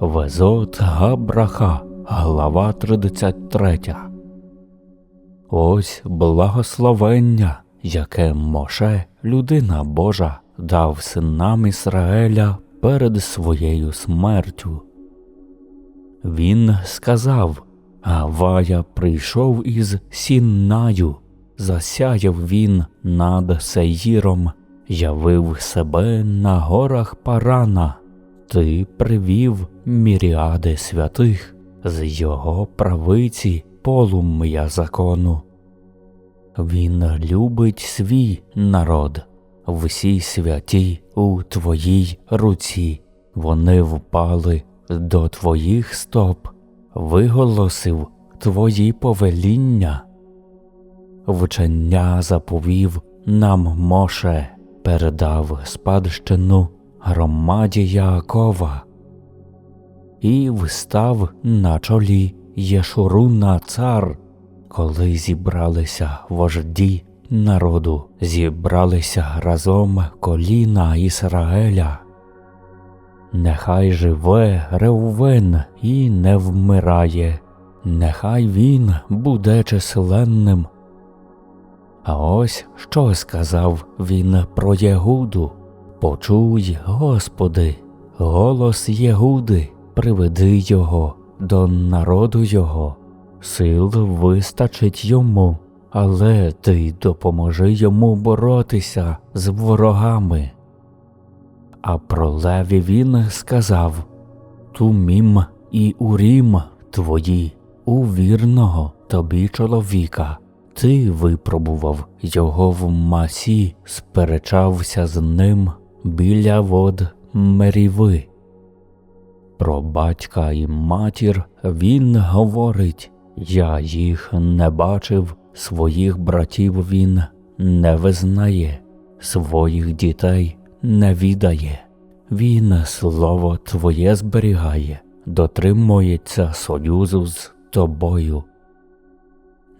Везот Габраха, глава 33. Ось благословення, яке Моше, людина Божа, дав синам Ісраеля перед своєю смертю. Він сказав Гавая прийшов із Сіннаю, засяяв він над Сеїром, явив себе на горах Парана. Ти привів міріади святих з його правиці полум'я закону. Він любить свій народ, всі святі у твоїй руці, вони впали до твоїх стоп, виголосив твої повеління. Вчення заповів нам Моше, передав спадщину громаді Яакова і встав на чолі Єшуруна цар, коли зібралися вожді народу, зібралися разом коліна Ісраеля. Нехай живе Реувен і не вмирає, нехай він буде численним. А ось що сказав він про Єгуду. Почуй, Господи, голос Єгуди, приведи його до народу його, сил вистачить йому, але ти допоможи йому боротися з ворогами. А про леві він сказав Тумім і урім твої, у вірного тобі чоловіка. Ти випробував його в масі, сперечався з ним біля вод меріви. Про батька і матір він говорить Я їх не бачив, своїх братів він не визнає, своїх дітей не відає. Він слово Твоє зберігає, дотримується союзу з тобою.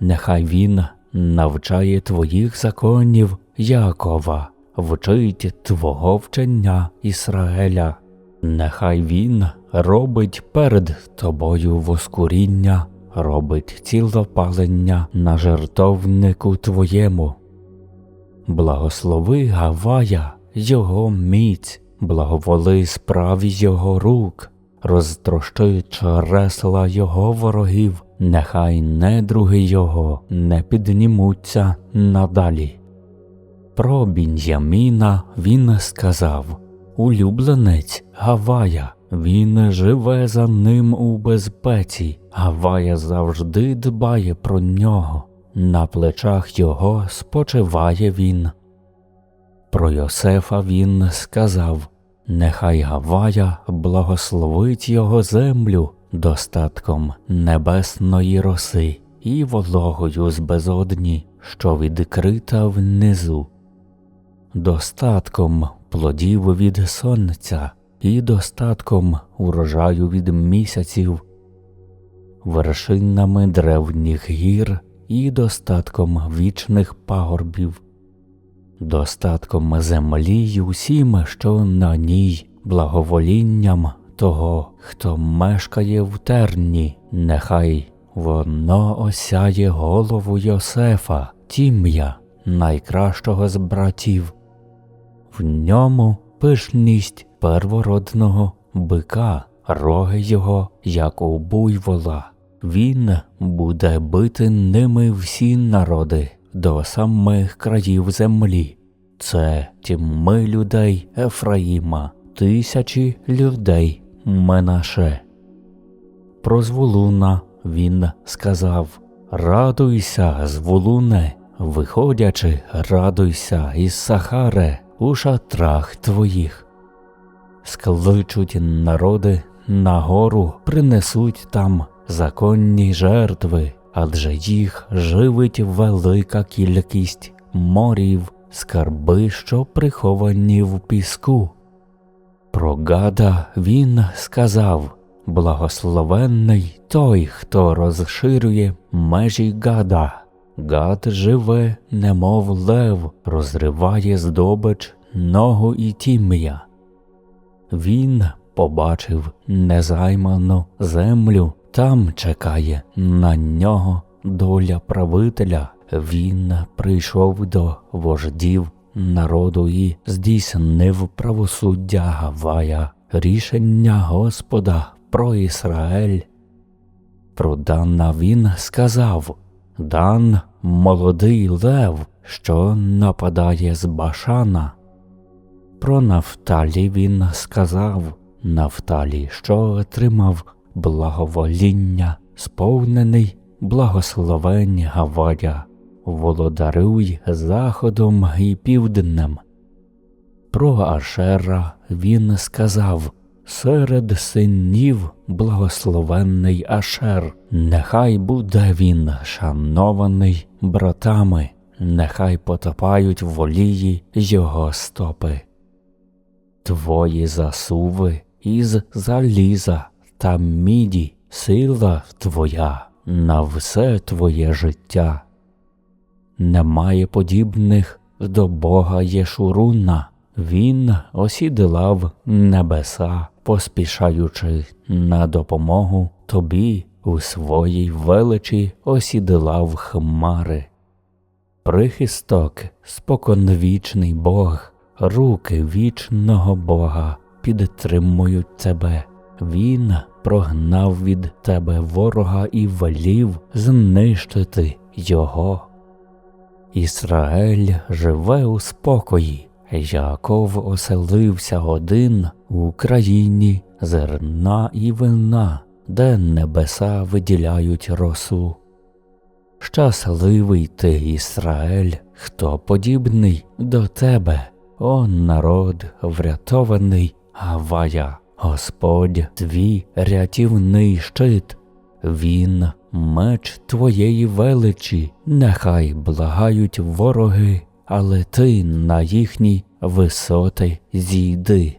Нехай він навчає твоїх законів Якова, вчить Твого вчення Ісраеля. Нехай він робить перед тобою воскуріння, робить цілопалення на жертовнику твоєму. Благослови Гавая, його міць, благоволи справі його рук, розтрощи чресла його ворогів, нехай недруги його не піднімуться надалі. Про Бін'яміна він сказав Улюбленець Гавая, він живе за ним у безпеці, Гавая завжди дбає про нього, на плечах його спочиває він. Про Йосефа він сказав Нехай Гавая благословить його землю достатком небесної роси і вологою з безодні, що відкрита внизу, достатком плодів від сонця і достатком урожаю від місяців, вершинами древніх гір і достатком вічних пагорбів, достатком землі й усім, що на ній, благоволінням того, хто мешкає в терні, нехай воно осяє голову Йосефа, тім'я найкращого з братів, в ньому пишність первородного бика, роги його, як у буйвола. Він буде бити ними всі народи до самих країв землі. Це тіми людей Ефраїма, тисячі людей Менаше. Про Звулуна він сказав Радуйся, Звулуне, виходячи, радуйся із Сахаре у шатрах твоїх. Скличуть народи на гору, принесуть там законні жертви, адже їх живить велика кількість морів, скарби, що приховані в піску. Про Гада він сказав Благословенний той, хто розширює межі Гада. Гад живе, немов лев, розриває здобич, ногу і тім'я. Він побачив незайману землю, там чекає на нього доля правителя. Він прийшов до вождів народу і здійснив правосуддя Гавая, рішення Господа про Ізраїль. Про Дана він сказав Дан молодий лев, що нападає з Башана. Про Нафталі він сказав Нафталі, що отримав благовоління, сповнений благословень Гавая, володаруй заходом і півднем. Про Ашера він сказав Серед синів благословенний Ашер, нехай буде він шанований братами, нехай потопають в олії його стопи. Твої засуви із заліза та міді, сила твоя на все твоє життя. Немає подібних до Бога Єшуруна, він осідлав небеса, поспішаючи на допомогу тобі у своїй величі осідлав хмари. Прихисток, споконвічний Бог, руки вічного Бога підтримують тебе. Він прогнав від тебе ворога і велів знищити його. Ісраель живе у спокої, Яков оселився один у країні зерна і вина, де небеса виділяють росу. Щасливий ти, Ісраель, хто подібний до тебе, о народ врятований Гавая, Господь твій рятівний щит, Він меч твоєї величі, нехай благають вороги, але ти на їхні висоти зійди.